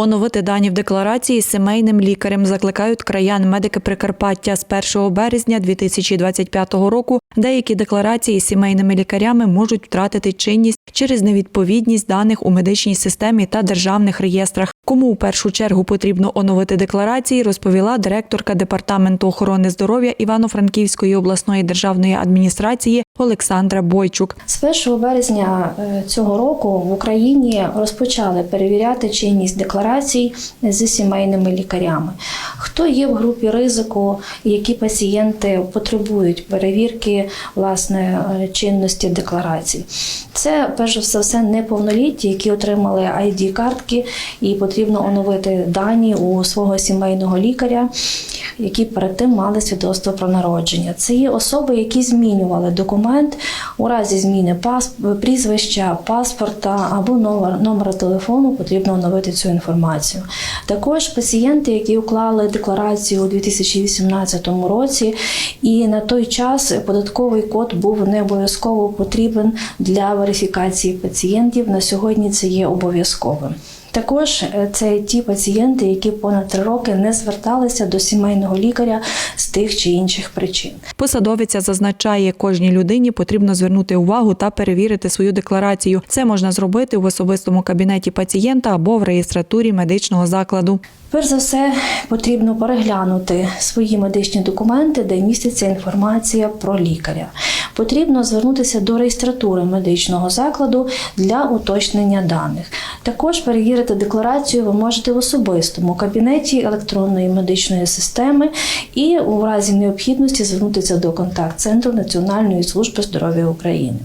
Оновити дані в декларації сімейним лікарем закликають краян медики Прикарпаття з 1 березня 2025 року. Деякі декларації сімейними лікарями можуть втратити чинність через невідповідність даних у медичній системі та державних реєстрах. Кому у першу чергу потрібно оновити декларації, розповіла директорка департаменту охорони здоров'я Івано-Франківської обласної державної адміністрації Олександра Бойчук. З 1 березня е, цього року в Україні розпочали перевіряти чинність декларацій зі сімейними лікарями. Хто є в групі ризику, які пацієнти потребують перевірки власне е, чинності декларацій? Це перш за все неповнолітні, які отримали id картки і потрібно оновити дані у свого сімейного лікаря, які перед тим мали свідоцтво про народження. Це є особи, які змінювали документ у разі зміни пасп- прізвища, паспорта або номер, номера телефону. Потрібно оновити цю інформацію. Також пацієнти, які уклали декларацію у 2018 році, і на той час податковий код був не обов'язково потрібен для верифікації пацієнтів. На сьогодні це є обов'язковим. Також е, це ті пацієнти, які понад три роки не зверталися до сімейного лікаря з тих чи інших причин. Посадовиця зазначає, кожній людині потрібно звернути увагу та перевірити свою декларацію. Це можна зробити в особистому кабінеті пацієнта або в реєстратурі медичного закладу. Перш за все, потрібно переглянути свої медичні документи, де міститься інформація про лікаря. Потрібно звернутися до реєстратури медичного закладу для уточнення даних. Також перевірити декларацію ви можете в особистому кабінеті електронної медичної системи і у разі необхідності звернутися до контакт-центру Національної служби здоров'я України.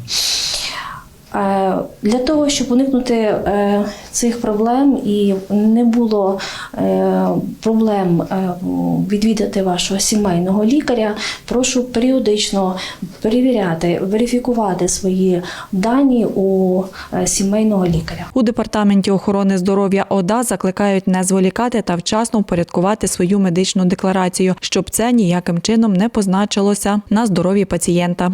Е, Для того, щоб уникнути е, цих проблем і не було е, проблем відвідати вашого сімейного лікаря, прошу періодично перевіряти, верифікувати свої дані у сімейного лікаря. У департаменті охорони здоров'я ОДА закликають не зволікати та вчасно впорядкувати свою медичну декларацію, щоб це ніяким чином не позначилося на здоров'ї пацієнта.